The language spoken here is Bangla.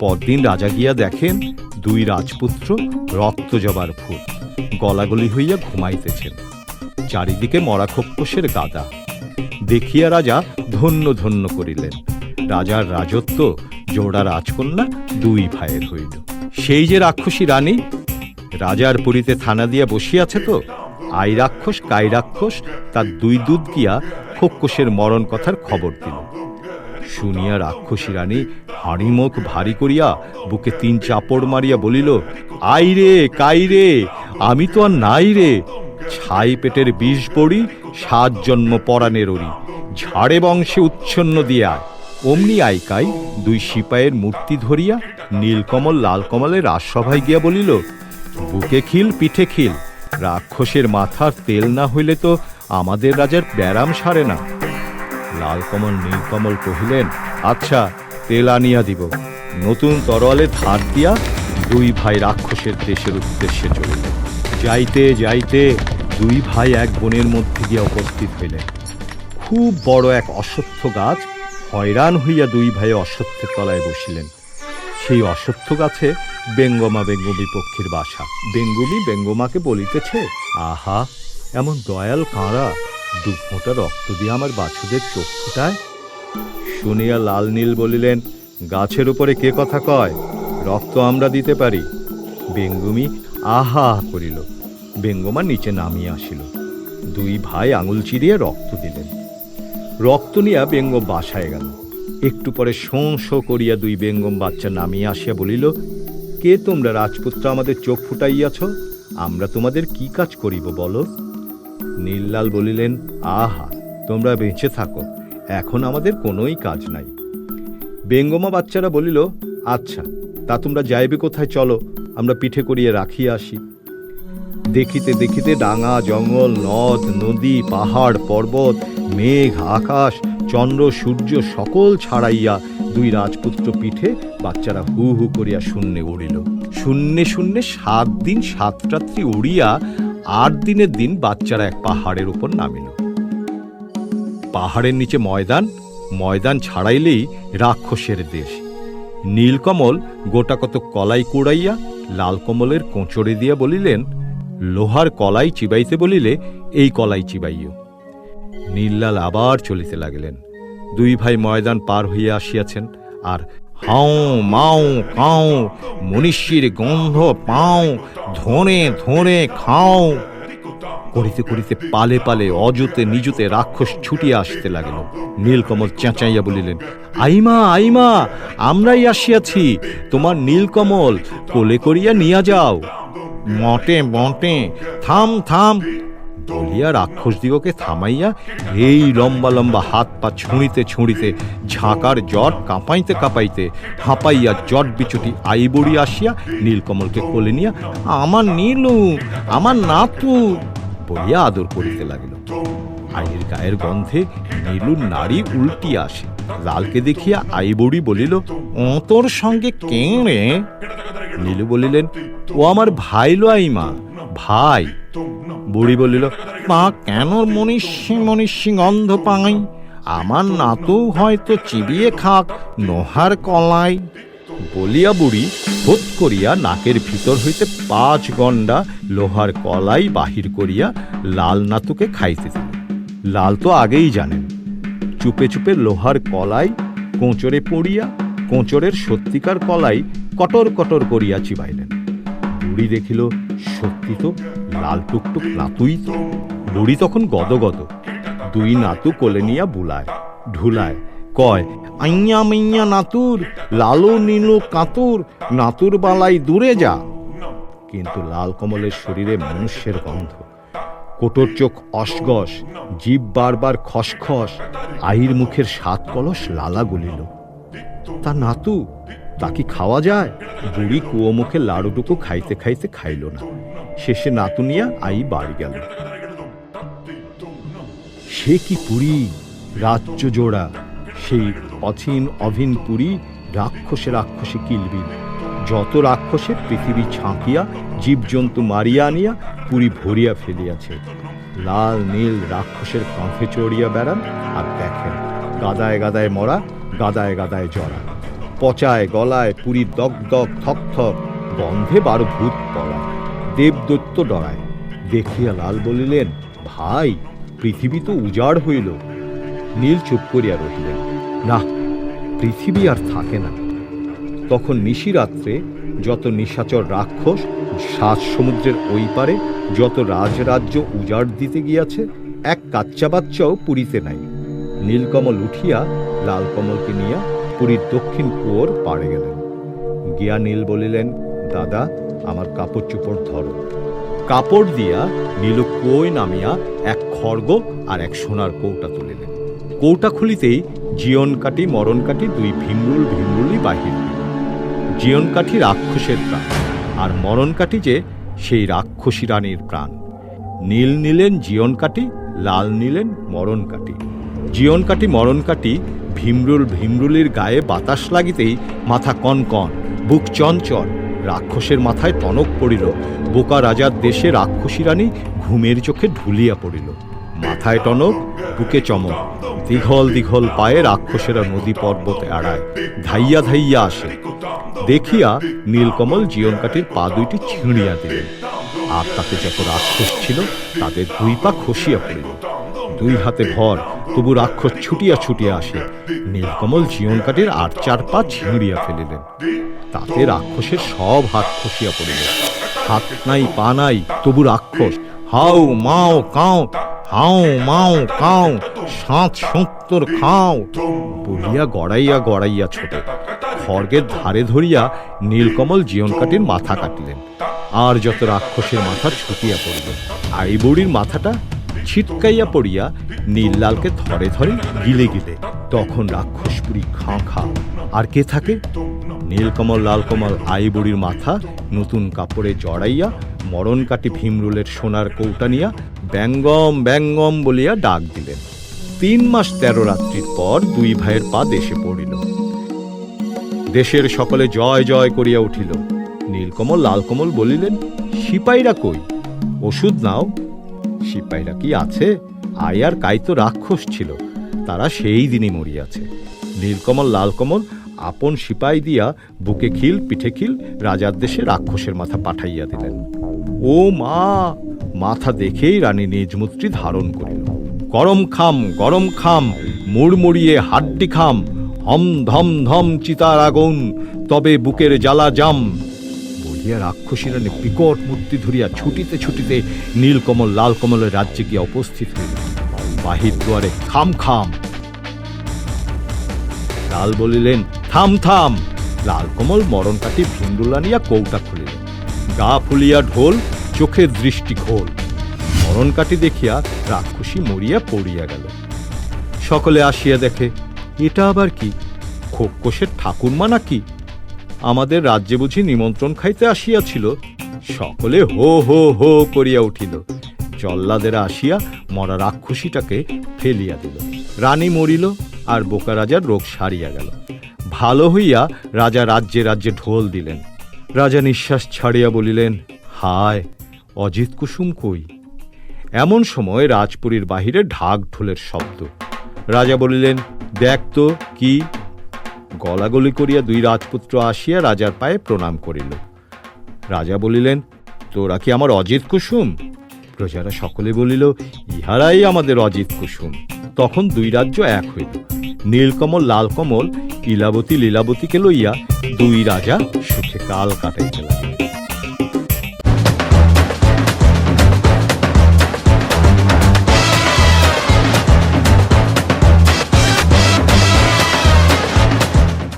পরদিন রাজা গিয়া দেখেন দুই রাজপুত্র রক্ত জবার ফুল, গলাগলি হইয়া ঘুমাইতেছেন। চারিদিকে মরা খপ্পসের গাদা। দেখিয়া রাজা ধন্য ধন্য করিলেন। রাজার রাজত্ব জোড়া রাজকন্যা দুই ভাইয়ের হইল। সেই যে রাক্ষসী রানী, রাজার পুরীতে থানা দিয়া বসিয়াছে তো, আই রাক্ষস, কাই রাক্ষস, তার দুই দুধ গিয়া খোক্কসের মরণ কথার খবর দিল। শুনিয়া রাক্ষসী রানী হাঁড়ি মুখ ভারী করিয়া বুকে তিন চাপড় মারিয়া বলিল আই রে কাই রে আমি তো আর নাই রে। ছাই পেটের বিষ পড়ি, সাত জন্ম পরাণের ওরি ঝাড়ে বংশে উচ্ছন্ন দিয়া অমনি আইকাই দুই সিপাইয়ের মূর্তি ধরিয়া নীলকমল লালকমলের রাজসভায় গিয়া বলিল, বুকে খিল, পিঠে খিল। রাক্ষসের মাথার তেল না হইলে তো আমাদের রাজার ব্যারাম সারে না। লালকমল, নীলকমল কহিলেন আচ্ছা তেল আনিয়া দিব। নতুন তরোয়ালে ধার দিয়া দুই ভাই রাক্ষসের দেশের উদ্দেশ্যে চলিলেন যাইতে যাইতে দুই ভাই এক বনের মধ্যে গিয়া উপস্থিত হইলেন। খুব বড় এক অশ্বত্থ গাছ হয়রান হইয়া দুই ভাই অশ্বত্থের তলায় বসিলেন। সেই অশ্বত্থ গাছে বেঙ্গমা বেঙ্গমি পক্ষীর বাসা। বেঙ্গমি বেঙ্গমাকে বলিতেছে, আহা, এমন দয়াল কাঁড়া দু ফোঁটা রক্ত দিয়ে আমার বাছুদের চোখ ফুটায়। শুনিয়া লাল নীল বলিলেন, গাছের উপরে কে কথা কয়? রক্ত আমরা দিতে পারি। বেঙ্গুমি আহা করিল। বেঙ্গমা নিচে নামিয়া আসিল। দুই ভাই আঙুল চিরিয়ে রক্ত দিলেন। রক্ত নিয়া বেঙ্গম বাসায় গেল। একটু পরে শোঁ শোঁ করিয়া দুই বেঙ্গম বাচ্চা নামিয়া আসিয়া বলিল, কে তোমরা রাজপুত্র আমাদের চোখ ফুটাইয়াছ? আমরা তোমাদের কি কাজ করিব বলো? নীললাল বলিলেন, আহা, তোমরা বেঁচে থাকো, এখন আমাদের কোনোই কাজ নাই। বেঙ্গমা বাচ্চারা বলিল আচ্ছা তা তোমরা যাইবে কোথায়, চলো, আমরা পিঠে করিয়ে রাখিয়া আসি। দেখিতে দেখিতে ডাঙা জঙ্গল, নদ, নদী, পাহাড়, পর্বত, মেঘ, আকাশ, চন্দ্র, সূর্য সকল ছাড়াইয়া দুই রাজপুত্র পিঠে বাচ্চারা হু হু করিয়া শূন্যে উড়িল। শূন্যে শূন্যে সাত দিন সাত রাত্রি উড়িয়া আট দিনের দিন বাচ্চারা এক পাহাড়ের উপর নামিল। পাহাড়ের নিচে ময়দান ময়দান ছাড়াইলেই রাক্ষসের দেশ। নীলকমল গোটা কত কলাই কুড়াইয়া লালকমলের কোঁচড়ে দিয়া বলিলেন, লোহার কলাই চিবাইতে বলিলে এই কলাই চিবাইও। নীললাল আবার চলিতে লাগিলেন। দুই ভাই ময়দান পার হইয়া আসিয়াছেন, আর হাও মাও কাও, মনীষীর গন্ধ পাও ধনে ধনে খাও। করিতে করিতে পালে পালে অজতে নিজুতে রাক্ষস ছুটিয়া আসতে লাগিল। নীলকমল চেঁচাইয়া বলিলেন, আইমা আইমা, আমরাই আসিয়াছি। তোমার নীলকমল কোলে করিয়া নিয়া যাও। মটে মটে থাম থাম। বলিয়া রাক্ষস দিগকে থামাইয়া এই লম্বা লম্বা হাত পা ছুঁড়িতে ছুঁড়িতে ঝাঁকার জট কাঁপাইতে কাঁপাইতে হাঁপাইয়া জট বিচুটি আইবড়ি আসিয়া নীলকমলকে কোলে নিয়া, আমার নীলু, আমার নাতু, বলিয়া আদর করিতে লাগিল। আইয়ের গায়ের গন্ধে নীলুর নারী উল্টি আসে। লালকে দেখিয়া আইবড়ি বলিল, ও তোর সঙ্গে কে নীলু বলিলেন, ও আমার ভাই লো আইমা ভাই। বুড়ি বলিল, মা, কেন মনীষী মনীষী গন্ধ পাই? আমার নাতু হয়তো চিবিয়ে খাক নোহার কলাই। বলিয়া বুড়ি বোধ করিয়া নাকের ভিতর হইতে পাঁচ গন্ডা লোহার কলাই বাহির করিয়া লাল নাতুকে খাইতে লাল তো আগেই জানেন, চুপে চুপে লোহার কলাই কোঁচরে পড়িয়া কোঁচরের সত্যিকার কলাই কটর কটর করিয়া চিবাইলেন। বুড়ি দেখিল সত্যি তো? লাল টুকটুক নাতুই তো। বুড়ি তখন গদগদ। দুই নাতু কোলে নিয়া বুলায়, ঢুলায়, কয়, আইয়া মাইয়া নাতুর, লালু নীলু কাতুর, নাতুর বালাই দূরে যা। কিন্তু লাল কমলের শরীরে মনুষ্যের গন্ধ। কোটর চোখ অসগস, জীব বারবার খসখস, আহির মুখের সাত কলস লালা গলিল। তা নাতু তা কি খাওয়া যায়? বুড়ি কুয়ো মুখে লাড়ুটুকু খাইতে খাইতে খাইল না। শেষে নাতু নিয়া আই বাড়ি গেল। সে কি পুরী? রাজ্য জোড়া। সেই অথিন অভিন পুরী রাক্ষসে রাক্ষসে কিলবিল। যত রাক্ষসে পৃথিবী ছাঁকিয়া জীবজন্তু মারিয়া আনিয়া পুরী ভরিয়া ফেলিয়াছে। লাল, নীল রাক্ষসের কাঁধে চড়িয়া বেড়ান আর দেখেন, গাদায় গাদায় মরা, গাদায় গাদায় জড়া। পচায় গলায় পুরী দগ দগ থক থক গন্ধে বারো ভূত পড়ায় দেবদত্ত ডরায়। দেখিয়া লাল বলিলেন, ভাই, পৃথিবী তো উজাড় হইল। নীল চুপ করিয়া রহিলেন, না, পৃথিবী আর থাকে না। তখন নিশিরাত্রে যত নিশাচর রাক্ষস সাত সমুদ্রের ওই পারে যত রাজরাজ্য উজাড় দিতে গিয়াছে, এক কাচ্চা বাচ্চাও পুরীতে নাই। নীলকমল উঠিয়া লালকমলকে নিয়া পুরীর দক্ষিণ কুয়োর পাড়ে গেলেন। গিয়া নীল বলিলেন, দাদা, আমার কাপড় চোপড় ধরো। কাপড় দিয়া নীল কুয়োয় নামিয়া এক খড়গ আর এক সোনার কৌটা তুলিলেন। কৌটা খুলিতেই জীবন কাটি মরণ কাটি দুই ভিমরুল ভিমরুলই বাহির। জীবন কাঠি রাক্ষসের প্রাণ, আর মরণ কাঠি যে সেই রাক্ষসী রানীর প্রাণ। নীল নিলেন জীবন কাটি লাল নিলেন মরণ কাটি জীবন কাটি মরণ কাটি ভীমরুল ভীমরুলির গায়ে বাতাস লাগিতেই মাথা কন কন বুক চঞ্চল। রাক্ষসের মাথায় টনক পড়িল। বোকা রাজার দেশে রাক্ষসী রানী ঘুমের চোখে ঢুলিয়া পড়িল। মাথায় টনক, বুকে চমক। দীঘল দীঘল পায়ে রাক্ষসেরা নদী পর্বতে আড়ায় ধাইয়া ধাইয়া আসে। দেখিয়া নীলকমল জীবনকাঠির পা দুইটি ছিঁড়িয়া দিলেন আর তাতে যত রাক্ষস ছিল, তাদের দুই পা খসিয়া পড়িল। দুই হাতে ভর, তবু রাক্ষস ছুটিয়া ছুটিয়া আসে। নীলকমল জীবনকাঠির আর চার পা ছিঁড়িয়া ফেলিলেন। তাতে রাক্ষসের সব হাত খসিয়া পড়িল। হাত নাই, পা নাই, তবু রাক্ষস, হাও, মাও, কাও, হাও, মাও, কাও, সাত, সত্তর, খাও, বলিয়া গড়াইয়া গড়াইয়া ছোটে। খড়গের ধারে ধরিয়া নীলকমল জীবন কাটির মাথা কাটিলেন। আর যত রাক্ষসের মাথা ছুটিয়া পড়িল, আইবড়ির মাথাটা ছিটকাইয়া পড়িয়া নীললালকে ধরে ধরে গিলে গিলে। তখন রাক্ষসপুরী খাঁ খা। আর কে থাকে? নীলকমল, লালকমল, আইবড়ির মাথা নতুন কাপড়ে জড়াইয়া মরণ কাটি ভীমরুলের সোনার কৌটা নিয়া ব্যঙ্গম ব্যঙ্গম বলিয়া ডাক দিলেন। তিন মাস তেরো রাত্রির পর দুই ভাইয়ের পা দেশে পড়িল। দেশের সকলে জয় জয় করিয়া উঠিল। নীলকমল, লালকমল বলিলেন, সিপাইরা কই? ওষুধ নাও। সিপাইরা কি আছে? আয় আর কাই তো রাক্ষস ছিল। তারা সেই দিনই মরিয়াছে। নীলকমল, লালকমল, আপন সিপাই দিয়া বুকে খিল, পিঠে খিল রাজার দেশে রাক্ষসের মাথা পাঠাইয়া দিলেন। ও মা, মাথা দেখেই রানী নিজমূত্রী ধারণ করিল। গরম খাম গরম খাম, মুড়মুড়িয়ে হাড্ডি খাম, হম ধম ধম চিতার আগুন, তবে বুকের জ্বালা জাম। বলিয়া রাক্ষসী রানী বিকট মূর্তি ধরিয়া ছুটিতে ছুটিতে নীলকমল, লালকমলের রাজ্যে গিয়া উপস্থিত হইল। বাহির দুয়ারে খাম খাম লাল বলিলেন, থাম থাম। লালকমল মরণ কাটি ভিন্ডুলা নিয়া কৌটা খুলিলেন। গা ফুলিয়া ঢোল, চোখের দৃষ্টি ঘোল। মরণ কাটি দেখিয়া রাক্ষসী মরিয়া পড়িয়া গেল। সকলে আসিয়া দেখে, এটা আবার কি? খোকোষের ঠাকুরমা নাকি? আমাদের রাজ্যে বুঝি নিমন্ত্রণ খাইতে আসিয়াছিল। সকলে হো হো হো করিয়া উঠিল। জল্লাদেরা আসিয়া মরা রাক্ষসীটাকে ফেলিয়া দিল। রানী মরিল আর বোকা রাজার রোগ সারিয়া গেল। ভালো হইয়া রাজা রাজ্যে রাজ্যে ঢোল দিলেন। রাজা নিঃশ্বাস ছাড়িয়া বলিলেন, হায়, অজিত কুসুম কই? এমন সময় রাজপুরীর বাহিরে ঢাক ঢোলের শব্দ। রাজা বলিলেন, দেখ তো কি গলাগলি করিয়া দুই রাজপুত্র আসিয়া রাজার পায়ে প্রণাম করিল। রাজা বলিলেন, তোরা কি আমার অজিত কুসুম? প্রজারা সকলে বলিল, ইহারাই আমাদের অজিত কুসুম। তখন দুই রাজ্য এক হইল। নীলকমল, লালকমল, ইলাবতী লীলাবতীকে লইয়া দুই রাজা সুখে কাল কাটাইতে